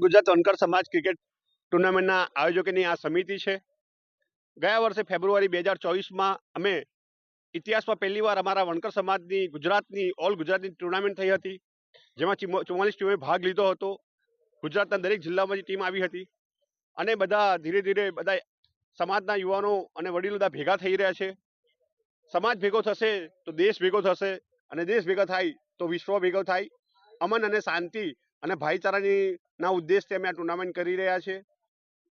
ગુજરાત વનકર સમાજ ક્રિકેટ ટુર્નામેન્ટના આયોજકોની આ સમિતિ છે. ગયા વર્ષે ફેબ્રુઆરી બે હજાર ચોવીસમાં અમે ઇતિહાસમાં પહેલીવાર અમારા વણકર સમાજની ગુજરાતની, ઓલ ગુજરાતની ટુર્નામેન્ટ થઈ હતી. જેમાં ચિમો- ચુમ્માલીસ ટીમે ભાગ લીધો હતો. ગુજરાતના દરેક જિલ્લામાંથી ટીમ આવી હતી. અને બધા ધીરે ધીરે બધા સમાજના યુવાનો અને વડીલો બધા ભેગા થઈ રહ્યા છે. સમાજ ભેગો થશે તો દેશ ભેગો થશે અને દેશ ભેગો થાય તો વિશ્વ ભેગો થાય. અમન અને શાંતિ અને ભાઈચારાની ઉદ્દેશથી અમે આ ટુર્નામેન્ટ કરી રહ્યા છે.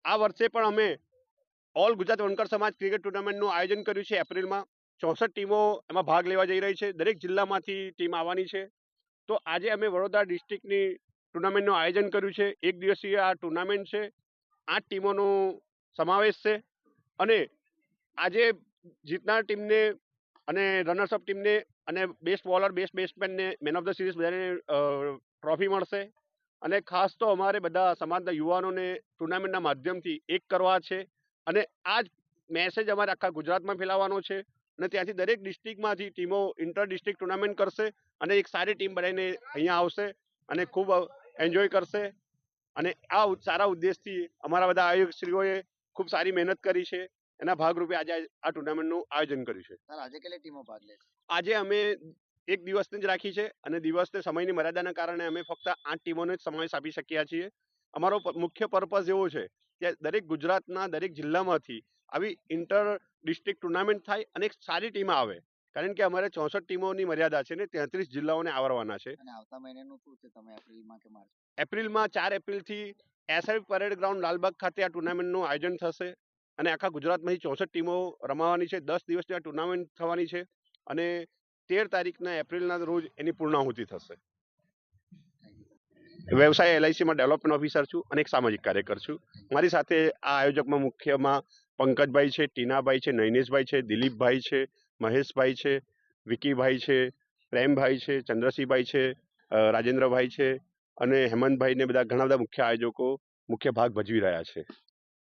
આ વર્ષે પણ અમે ઓલ ગુજરાત વણકર સમાજ ક્રિકેટ ટુર્નામેન્ટનું આયોજન કર્યું છે. એપ્રિલમાં ચોસઠ ટીમો એમાં ભાગ લેવા જઈ રહી છે. દરેક જિલ્લામાંથી ટીમ આવવાની છે. તો આજે અમે વડોદરા ડિસ્ટ્રિક્ટની ટુર્નામેન્ટનું આયોજન કર્યું છે. એક દિવસીય આ ટુર્નામેન્ટ છે. આઠ ટીમોનો સમાવેશ છે. અને આજે જીતનાર ટીમને અને રનર્સઅપ ટીમને અને બેસ્ટ બોલર બેસ્ટ બેટ્સમેનને મેન ઓફ ધ સિરીઝ બધાને ટ્રોફી મળશે. અને ખાસ તો અમારે બધા સમાજના યુવાનોને ટુર્નામેન્ટના માધ્યમથી એક કરવા છે. અને આ જ મેસેજ અમારે આખા ગુજરાતમાં ફેલાવવાનો છે. અને ત્યાંથી દરેક ડિસ્ટ્રિક્ટમાંથી ટીમો ઇન્ટર ડિસ્ટ્રિક્ટ ટુર્નામેન્ટ કરશે અને એક સારી ટીમ બનાવીને અહીંયા આવશે અને ખૂબ એન્જોય કરશે. અને આ સારા ઉદ્દેશથી અમારા બધા આયોજકશ્રીઓએ ખૂબ સારી મહેનત કરી છે. એના ભાગરૂપે આજે આ ટુર્નામેન્ટનું આયોજન કર્યું છે. આજે કેટલી ટીમો ભાગ લે આજે અમે એક દિવસને જ રાખી છે અને દિવસને સમયની મર્યાદાના કારણે અમે ફક્ત આઠ ટીમોને જ સમાવેશ આપી શક્યા છીએ. અમારો મુખ્ય પર્પઝ એવો છે કે દરેક ગુજરાતના દરેક જિલ્લામાંથી આવી ઇન્ટર ડિસ્ટ્રિક્ટ ટુર્નામેન્ટ થાય અને એક સારી ટીમ આવે. કારણ કે અમારે ચોસઠ ટીમોની મર્યાદા છે ને તેત્રીસ જિલ્લાઓને આવરવાના છે. આવતા મહિનાનું શું છે? તમે એપ્રિલમાં કે માર્ચ એપ્રિલમાં ચાર એપ્રિલથી એસઆઈ પરેડ ગ્રાઉન્ડ લાલબાગ ખાતે આ ટુર્નામેન્ટનું આયોજન થશે. અને આખા ગુજરાતમાંથી ચોસઠ ટીમો રમાવાની છે. દસ દિવસની આ ટુર્નામેન્ટ થવાની છે અને તેર તારીખના એપ્રિલના રોજ એની પૂર્ણાહુતિ થશે. વ્યવસાય એલઆઈસીમાં ડેવલપમેન્ટ ઓફિસર છું અને એક સામાજિક કાર્યકર છું. મારી સાથે આ આયોજકમાં મુખ્યમાં પંકજભાઈ છે, ટીનાભાઈ છે, નૈનેશભાઈ છે, દિલીપભાઈ છે, મહેશભાઈ છે, વિકીભાઈ છે, પ્રેમભાઈ છે ચંદ્રસિંહભાઈ છે રાજેન્દ્રભાઈ છે અને હેમંતભાઈને બધા ઘણા બધા મુખ્ય આયોજકો, મુખ્ય ભાગ ભજવી રહ્યા છે.